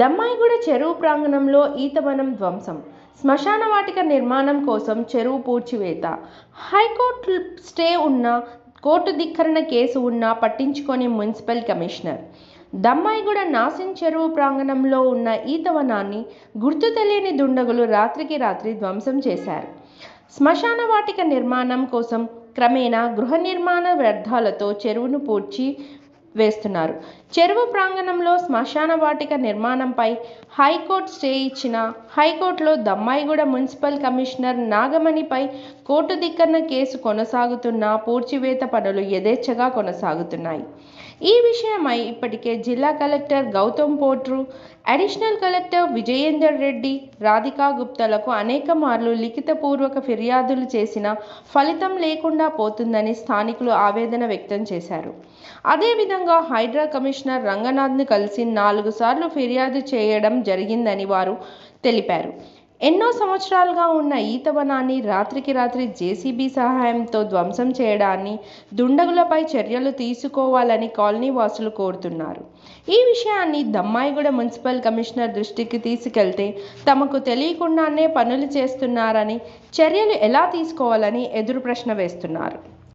దమ్మాయిగూడ చెరువు ప్రాంగణంలో ఈతవనం ధ్వంసం. శ్మశాన వాటిక నిర్మాణం కోసం చెరువు పూడ్చివేత. హైకోర్టు స్టే ఉన్న కోర్టు ధిక్కరణ కేసు ఉన్నా పట్టించుకొని మున్సిపల్ కమిషనర్. దమ్మాయిగూడ నాసిన్ చెరువు ప్రాంగణంలో ఉన్న ఈతవనాన్ని గుర్తు తెలియని దుండగులు రాత్రికి రాత్రి ధ్వంసం చేశారు. శ్మశాన వాటిక నిర్మాణం కోసం క్రమేణా గృహ నిర్మాణ వ్యర్థాలతో చెరువును పూడ్చి వేస్తున్నారు. చెరువు ప్రాంగణంలో శ్మశాన వాటిక నిర్మాణంపై హైకోర్టు స్టే ఇచ్చిన హైకోర్టులో దమ్మాయిగూడ మున్సిపల్ కమిషనర్ నాగమణిపై కోర్టు ధిక్కరణ కేసు కొనసాగుతున్నా పూడ్చివేత పనులు యథేచ్ఛగా కొనసాగుతున్నాయి. ఈ విషయమై ఇప్పటికే జిల్లా collector Gautham Potru additional collector Vijayender Reddy Radhika గుప్తలకు అనేక మార్లు లిఖితపూర్వక ఫిర్యాదులు చేసినా ఫలితం లేకుండా పోతుందని స్థానికులు ఆవేదన వ్యక్తం చేశారు. అదేవిధంగా హైడ్రా కమిషనర్ రంగనాథ్ని కలిసి నాలుగు సార్లు ఫిర్యాదు చేయడం జరిగిందని వారు తెలిపారు. ఎన్నో సంవత్సరాలుగా ఉన్న ఈత వనాన్ని రాత్రికి రాత్రి జేసీబీ సహాయంతో ధ్వంసం చేయడాన్ని దుండగులపై చర్యలు తీసుకోవాలని కాలనీ వాసులు కోరుతున్నారు. ఈ విషయాన్ని దమ్మాయిగూడ మున్సిపల్ కమిషనర్ దృష్టికి తీసుకెళ్తే తమకు తెలియకుండానే పనులు చేస్తున్నారని చర్యలు ఎలా తీసుకోవాలని ఎదురు ప్రశ్న వేస్తున్నారు.